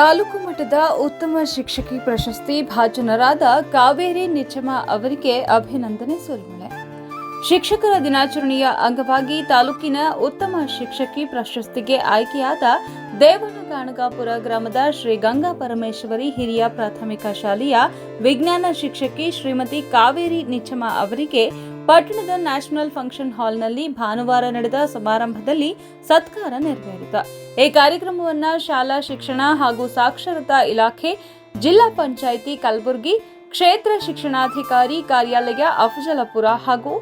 ತಾಲೂಕು ಮಟ್ಟದ ಉತ್ತಮ ಶಿಕ್ಷಕಿ ಪ್ರಶಸ್ತಿ ಭಾಜನರಾದ ಕಾವೇರಿ ನಿಚ್ಚಮ ಅವರಿಗೆ ಅಭಿನಂದನೆ ಸುರಿಮಳೆ ಶಿಕ್ಷಕರ ದಿನಾಚರಣೆಯ ಅಂಗವಾಗಿ ತಾಲೂಕಿನ ಉತ್ತಮ ಶಿಕ್ಷಕಿ ಪ್ರಶಸ್ತಿಗೆ ಆಯ್ಕೆಯಾದ ದೇವನಗಾಣಗಾಪುರ ಗ್ರಾಮದ ಶ್ರೀ ಗಂಗಾ ಪರಮೇಶ್ವರಿ ಹಿರಿಯ ಪ್ರಾಥಮಿಕ ಶಾಲೆಯ ವಿಜ್ಞಾನ ಶಿಕ್ಷಕಿ ಶ್ರೀಮತಿ ಕಾವೇರಿ ನಿಚ್ಚಮ ಅವರಿಗೆ ಪಟ್ಟಣದ ನ್ಯಾಷನಲ್ ಫಂಕ್ಷನ್ ಹಾಲ್ನಲ್ಲಿ ಭಾನುವಾರ ನಡೆದ ಸಮಾರಂಭದಲ್ಲಿ ಸತ್ಕಾರ ನೆರವೇರಿತು. ಈ ಕಾರ್ಯಕ್ರಮವನ್ನು ಶಾಲಾ ಶಿಕ್ಷಣ ಹಾಗೂ ಸಾಕ್ಷರತಾ ಇಲಾಖೆ, ಜಿಲ್ಲಾ ಪಂಚಾಯಿತಿ ಕಲಬುರಗಿ, ಕ್ಷೇತ್ರ ಶಿಕ್ಷಣಾಧಿಕಾರಿ ಕಾರ್ಯಾಲಯ ಅಫಜಲಪುರ ಹಾಗೂ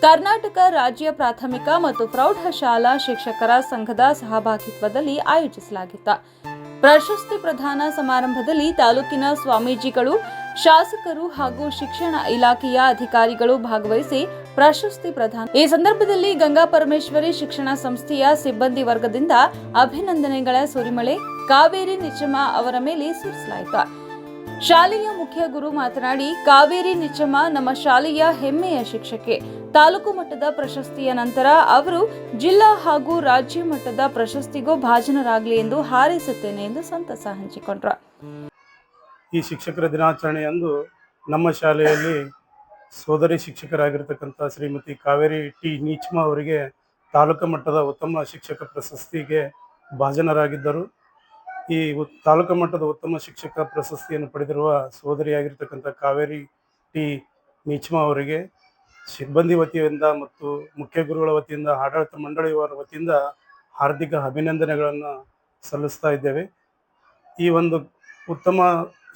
ಕರ್ನಾಟಕ ರಾಜ್ಯ ಪ್ರಾಥಮಿಕ ಮತ್ತು ಪ್ರೌಢಶಾಲಾ ಶಿಕ್ಷಕರ ಸಂಘದ ಸಹಭಾಗಿತ್ವದಲ್ಲಿ ಆಯೋಜಿಸಲಾಗಿತ್ತು. ಪ್ರಶಸ್ತಿ ಪ್ರದಾನ ಸಮಾರಂಭದಲ್ಲಿ ತಾಲೂಕಿನ ಸ್ವಾಮೀಜಿಗಳು ಶಾಸಕರು ಹಾಗೂ ಶಿಕ್ಷಣ ಇಲಾಖೆಯ ಅಧಿಕಾರಿಗಳು ಭಾಗವಹಿಸಿ ಪ್ರಶಸ್ತಿ ಪ್ರದಾನ ಈ ಸಂದರ್ಭದಲ್ಲಿ ಗಂಗಾ ಪರಮೇಶ್ವರಿ ಶಿಕ್ಷಣ ಸಂಸ್ಥೆಯ ಸಿಬ್ಬಂದಿ ವರ್ಗದಿಂದ ಅಭಿನಂದನೆಗಳ ಸುರಿಮಳೆ, ಕಾವೇರಿ ನಿಚ್ಚಮ್ಮ ಅವರ ಮೇಲೆ ಸುರಿಸಲಾಯಿತು. ಶಾಲೆಯ ಮುಖ್ಯ ಗುರು ಮಾತನಾಡಿ, ಕಾವೇರಿ ನಿಚ್ಚಮ್ಮ ನಮ್ಮ ಶಾಲೆಯ ಹೆಮ್ಮೆಯ ಶಿಕ್ಷಕಿ. ತಾಲೂಕು ಮಟ್ಟದ ಪ್ರಶಸ್ತಿಯ ನಂತರ ಅವರು ಜಿಲ್ಲಾ ಹಾಗೂ ರಾಜ್ಯ ಮಟ್ಟದ ಪ್ರಶಸ್ತಿಗೂ ಭಾಜನರಾಗಲಿ ಎಂದು ಹಾರೈಸುತ್ತೇನೆ ಎಂದು ಸಂತಸ ಹಂಚಿಕೊಂಡ್ರು. ಈ ಶಿಕ್ಷಕರ ದಿನಾಚರಣೆಯಂದು ನಮ್ಮ ಶಾಲೆಯಲ್ಲಿ ಸೋದರಿ ಶಿಕ್ಷಕರಾಗಿರ್ತಕ್ಕಂಥ ಶ್ರೀಮತಿ ಕಾವೇರಿ ಟಿ ನೀಚ್ಮ ಅವರಿಗೆ ತಾಲೂಕು ಮಟ್ಟದ ಉತ್ತಮ ಶಿಕ್ಷಕ ಪ್ರಶಸ್ತಿಗೆ ಭಾಜನರಾಗಿದ್ದರು. ಈ ತಾಲೂಕು ಮಟ್ಟದ ಉತ್ತಮ ಶಿಕ್ಷಕ ಪ್ರಶಸ್ತಿಯನ್ನು ಪಡೆದಿರುವ ಸೋದರಿಯಾಗಿರ್ತಕ್ಕಂಥ ಕಾವೇರಿ ಟಿ ನೀಚ್ಮ ಅವರಿಗೆ ಸಿಬ್ಬಂದಿ ವತಿಯಿಂದ ಮತ್ತು ಮುಖ್ಯ ಗುರುಗಳ ವತಿಯಿಂದ, ಆಡಳಿತ ಮಂಡಳಿಯವರ ವತಿಯಿಂದ ಹಾರ್ದಿಕ ಅಭಿನಂದನೆಗಳನ್ನು ಸಲ್ಲಿಸ್ತಾ ಇದ್ದೇವೆ. ಈ ಒಂದು ಉತ್ತಮ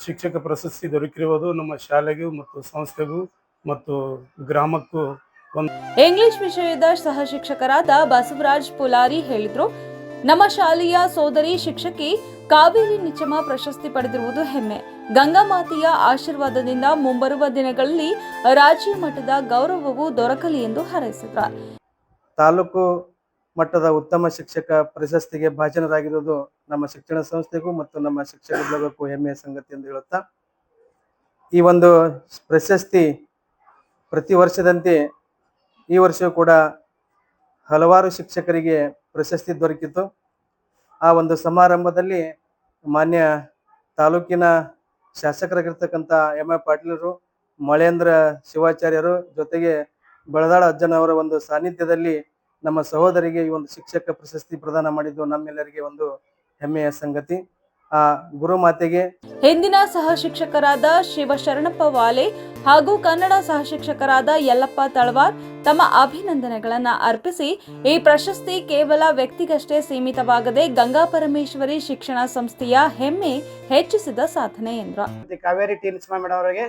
ಶಿಕ್ಷಕ ಪ್ರಶಸ್ತಿ ದೊರಕಿರುವುದು ನಮ್ಮ ಶಾಲೆಗೂ ಮತ್ತು ಸಂಸ್ಥೆಗೂ ಮತ್ತು ಗ್ರಾಮಕ್ಕೂ ಇಂಗ್ಲಿಷ್ ವಿಷಯದ ಸಹ ಶಿಕ್ಷಕರಾದ ಬಸವರಾಜ್ ಪುಲಾರಿ ಹೇಳಿದ್ರು ನಮ್ಮ ಶಾಲೆಯ ಸೋದರಿ ಶಿಕ್ಷಕಿ ಕಾವೇರಿ ನಿಚಮ ಪ್ರಶಸ್ತಿ ಪಡೆದಿರುವುದು ಹೆಮ್ಮೆ. ಗಂಗಾ ಮಾತೆಯ ಆಶೀರ್ವಾದದಿಂದ ಮುಂಬರುವ ದಿನಗಳಲ್ಲಿ ರಾಜ್ಯ ಮಟ್ಟದ ಗೌರವವು ದೊರಕಲಿ ಎಂದು ಹಾರೈಸಿದ್ರು ತಾಲೂಕು ಮಟ್ಟದ ಉತ್ತಮ ಶಿಕ್ಷಕ ಪ್ರಶಸ್ತಿಗೆ ಭಾಜನರಾಗಿರುವುದು ನಮ್ಮ ಶಿಕ್ಷಣ ಸಂಸ್ಥೆಗೂ ಮತ್ತು ನಮ್ಮ ಶಿಕ್ಷಕ ಬಳಗಕ್ಕೂ ಹೆಮ್ಮೆಯ ಸಂಗತಿ ಎಂದು ಹೇಳುತ್ತಾ, ಈ ಒಂದು ಪ್ರಶಸ್ತಿ ಪ್ರತಿ ವರ್ಷದಂತೆ ಈ ವರ್ಷವೂ ಕೂಡ ಹಲವಾರು ಶಿಕ್ಷಕರಿಗೆ ಪ್ರಶಸ್ತಿ ದೊರಕಿತು. ಆ ಒಂದು ಸಮಾರಂಭದಲ್ಲಿ ಮಾನ್ಯ ತಾಲೂಕಿನ ಶಾಸಕರಾಗಿರ್ತಕ್ಕಂಥ ಎಂ ಎ ಪಾಟೀಲರು, ಮಳೇಂದ್ರ ಶಿವಾಚಾರ್ಯರು ಜೊತೆಗೆ ಬೆಳದಾಳ ಅಜ್ಜನವರ ಒಂದು ಸಾನ್ನಿಧ್ಯದಲ್ಲಿ ನಮ್ಮ ಸಹೋದರಿಗೆ ಈ ಒಂದು ಶಿಕ್ಷಕ ಪ್ರಶಸ್ತಿ ಪ್ರದಾನ ಮಾಡಿದ್ದು ನಮ್ಮೆಲ್ಲರಿಗೆ ಒಂದು ಹೆಮ್ಮೆಯ ಸಂಗತಿ. ಆ ಗುರುಮಾತೆಗೆ ಹಿಂದಿನ ಸಹ ಶಿಕ್ಷಕರಾದ ಶಿವಶರಣಪ್ಪ ವಾಲೆ ಹಾಗೂ ಕನ್ನಡ ಸಹ ಶಿಕ್ಷಕರಾದ ಯಲ್ಲಪ್ಪ ತಳವಾರ್ ತಮ್ಮ ಅಭಿನಂದನೆಗಳನ್ನ ಅರ್ಪಿಸಿ ಈ ಪ್ರಶಸ್ತಿ ಕೇವಲ ವ್ಯಕ್ತಿಗಷ್ಟೇ ಸೀಮಿತವಾಗದೆ ಗಂಗಾ ಪರಮೇಶ್ವರಿ ಶಿಕ್ಷಣ ಸಂಸ್ಥೆಯ ಹೆಮ್ಮೆ ಹೆಚ್ಚಿಸಿದ ಸಾಧನೆ ಎಂದ್ರ. ಕಾವೇರಿ ಟಿ ಲಕ್ಷ್ಮಣ ಮೇಡಮ್ ಅವರಿಗೆ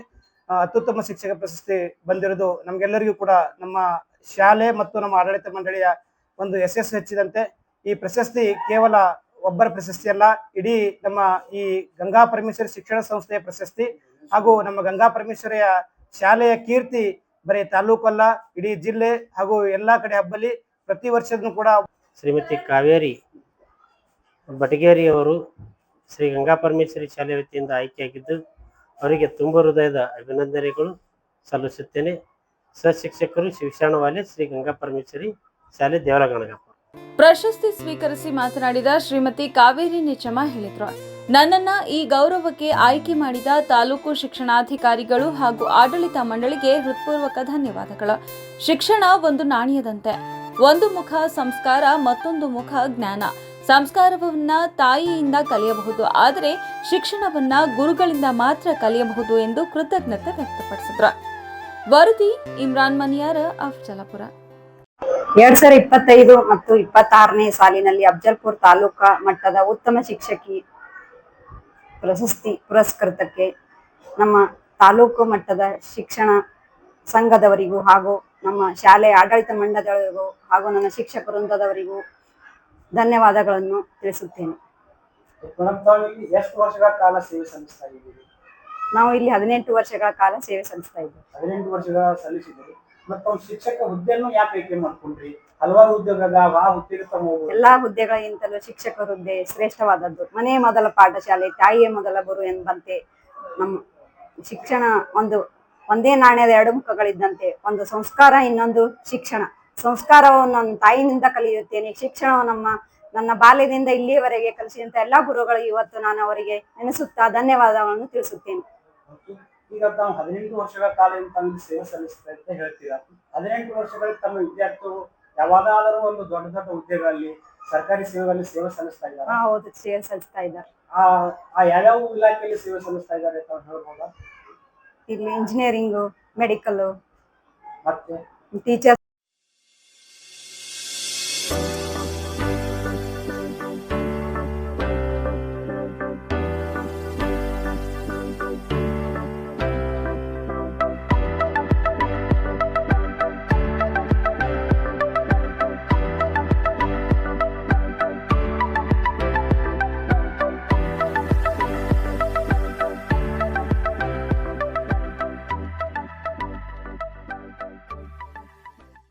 ಅತ್ಯುತ್ತಮ ಶಿಕ್ಷಕ ಪ್ರಶಸ್ತಿ ಬಂದಿರೋದು ನಮ್ಗೆಲ್ಲರಿಗೂ ಕೂಡ ನಮ್ಮ ಶಾಲೆ ಮತ್ತು ನಮ್ಮ ಆಡಳಿತ ಮಂಡಳಿಯ ಒಂದು ಯಶಸ್ಸು ಹೆಚ್ಚಿದಂತೆ ಈ ಪ್ರಶಸ್ತಿ ಕೇವಲ ಒಬ್ಬರ ಪ್ರಶಸ್ತಿ ಅಲ್ಲ, ಇಡೀ ನಮ್ಮ ಈ ಗಂಗಾ ಪರಮೇಶ್ವರಿ ಶಿಕ್ಷಣ ಸಂಸ್ಥೆಯ ಪ್ರಶಸ್ತಿ ಹಾಗೂ ನಮ್ಮ ಗಂಗಾ ಪರಮೇಶ್ವರಿಯ ಶಾಲೆಯ ಕೀರ್ತಿ ಬರೀ ತಾಲೂಕು ಅಲ್ಲ, ಇಡೀ ಜಿಲ್ಲೆ ಹಾಗೂ ಎಲ್ಲಾ ಕಡೆ ಹಬ್ಬಲಿ ಪ್ರತಿ ವರ್ಷದೂ ಕೂಡ ಶ್ರೀಮತಿ ಕಾವೇರಿ ಬಟಗೇರಿ ಅವರು ಶ್ರೀ ಗಂಗಾ ಪರಮೇಶ್ವರಿ ಶಾಲೆ ವತಿಯಿಂದ ಆಯ್ಕೆಯಾಗಿದ್ದು, ಅವರಿಗೆ ತುಂಬ ಹೃದಯದ ಅಭಿನಂದನೆಗಳು ಸಲ್ಲಿಸುತ್ತೇನೆ. ಸಹಶಿಕ್ಷಕರು ಶಿವಶರಣವಾಲೆ ಶ್ರೀ ಗಂಗಾ ಪರಮೇಶ್ವರಿ ಶಾಲೆ ದೇವಲಗಣಗಪ್ಪ ಪ್ರಶಸ್ತಿ ಸ್ವೀಕರಿಸಿ ಮಾತನಾಡಿದ ಶ್ರೀಮತಿ ಕಾವೇರಿ ನಿಚಮ ಹೇಳಿದ್ರು. ನನ್ನನ್ನ ಈ ಗೌರವಕ್ಕೆ ಆಯ್ಕೆ ಮಾಡಿದ ತಾಲೂಕು ಶಿಕ್ಷಣಾಧಿಕಾರಿಗಳು ಹಾಗೂ ಆಡಳಿತ ಮಂಡಳಿಗೆ ಹೃತ್ಪೂರ್ವಕ ಧನ್ಯವಾದಗಳು. ಶಿಕ್ಷಣ ಒಂದು ನಾಣ್ಯದಂತೆ. ಒಂದು ಮುಖ ಸಂಸ್ಕಾರ, ಮತ್ತೊಂದು ಮುಖ ಜ್ಞಾನ. ಸಂಸ್ಕಾರವನ್ನ ತಾಯಿಯಿಂದ ಕಲಿಯಬಹುದು. ಆದರೆ ಶಿಕ್ಷಣವನ್ನ ಗುರುಗಳಿಂದ ಮಾತ್ರ ಕಲಿಯಬಹುದು ಎಂದು ಕೃತಜ್ಞತೆ ವ್ಯಕ್ತಪಡಿಸಿದ್ರು. ವರದಿ ಇಮ್ರಾನ್ ಮನಿಯಾರ ಅಫ್ಜಲಪುರ. ಎರಡ್ ಸಾವಿರ ಇಪ್ಪತ್ತೈದು ಮತ್ತು ಇಪ್ಪತ್ತಾರನೇ ಸಾಲಿನಲ್ಲಿ ಅಫ್ಜಲ್ಪುರ್ ತಾಲೂಕಾ ಮಟ್ಟದ ಉತ್ತಮ ಶಿಕ್ಷಕಿ ಪ್ರಶಸ್ತಿ ಪುರಸ್ಕೃತಕ್ಕೆ ನಮ್ಮ ತಾಲೂಕು ಮಟ್ಟದ ಶಿಕ್ಷಣ ಸಂಘದವರಿಗೂ ಹಾಗೂ ನಮ್ಮ ಶಾಲೆ ಆಡಳಿತ ಮಂಡಳಿಗೂ ಹಾಗೂ ನನ್ನ ಶಿಕ್ಷಕ ವೃಂದದವರಿಗೂ ಧನ್ಯವಾದಗಳನ್ನು ತಿಳಿಸುತ್ತೇನೆ. ಎಷ್ಟು ವರ್ಷಗಳ ಕಾಲ ಸೇವೆ ಸಲ್ಲಿಸ್ತಾ ಇದ್ದೀರಿ? ನಾವು ಇಲ್ಲಿ ಹದಿನೆಂಟು ವರ್ಷಗಳ ಕಾಲ ಸೇವೆ ಸಲ್ಲಿಸ್ತಾ ಇದ್ದೇವೆ. ಹದಿನೆಂಟು ವರ್ಷಗಳ ಸಲ್ಲಿಸಿದ್ರು ಮತ್ತು ಅವ್ರು ಶಿಕ್ಷಕ ಹುದ್ದೆಯನ್ನು ಯಾಕೆ ಆಯ್ಕೆ ಮಾಡ್ಕೊಂಡ್ರಿ? ಹಲವಾರು ಉದ್ಯೋಗ ಆ ಹುದ್ದೆಗೆ ಎಲ್ಲಾ ಹುದ್ದೆಗಳಿಗಿಂತಲೂ ಶಿಕ್ಷಕ ಹುದ್ದೆ ಶ್ರೇಷ್ಠವಾದದ್ದು. ಮನೆ ಮೊದಲ ಪಾಠಶಾಲೆ ತಾಯಿಯೇ ಮೊದಲ ಗುರು ಎಂಬಂತೆ ನಮ್ಮ ಶಿಕ್ಷಣ ಒಂದು ಒಂದೇ ನಾಣ್ಯದ ಎರಡು ಮುಖಗಳಿದ್ದಂತೆ ಒಂದು ಸಂಸ್ಕಾರ ಇನ್ನೊಂದು ಶಿಕ್ಷಣ. ಸಂಸ್ಕಾರವನ್ನು ನನ್ನ ತಾಯಿನಿಂದ ಕಲಿಯುತ್ತೇನೆ ಶಿಕ್ಷಣವು ನಮ್ಮ ನನ್ನ ಬಾಲ್ಯದಿಂದ ಇಲ್ಲಿಯವರೆಗೆ ಕಲಿಸಿದಂತ ಎಲ್ಲಾ ಗುರುಗಳು ಇವತ್ತು ನಾನು ಅವರಿಗೆ ನೆನೆಸುತ್ತಾ ಧನ್ಯವಾದಗಳನ್ನು ತಿಳಿಸುತ್ತೇನೆ. ಈಗ ತಾವು ಹದಿನೆಂಟು ವರ್ಷಗಳ ಕಾಲ ತಮಗೆ ಸೇವೆ ಸಲ್ಲಿಸ್ತಾ ಅಂತ ಹೇಳ್ತೀರಾ? ಹದಿನೆಂಟು ವರ್ಷಗಳ ತಮ್ಮ ವಿದ್ಯಾರ್ಥಿಗಳು ಯಾವಾಗಾದರೂ ಒಂದು ದೊಡ್ಡ ದೊಡ್ಡ ಹುದ್ದೆಗಳಲ್ಲಿ ಸರ್ಕಾರಿ ಸೇವೆಗಳಲ್ಲಿ ಸೇವೆ ಸಲ್ಲಿಸ್ತಾ ಹಾ ಇದ್ದಾರೆ ಹೌದು ಸೇವೆ ಸಲ್ಲಿಸ್ತಾ ಇದ್ದಾರೆ. ಆ ಆ ಯಾವ್ಯಾವ ಇಲಾಖೆಯಲ್ಲಿ ಸೇವೆ ಸಲ್ಲಿಸ್ತಾ ಇದ್ದಾರೆ ತಾವು ಹೇಳ್ಬೋದಾ? ಇಲ್ಲಿ ಇಂಜಿನಿಯರಿಂಗು ಮೆಡಿಕಲ್ ಮತ್ತೆ? ಟೀಚರ್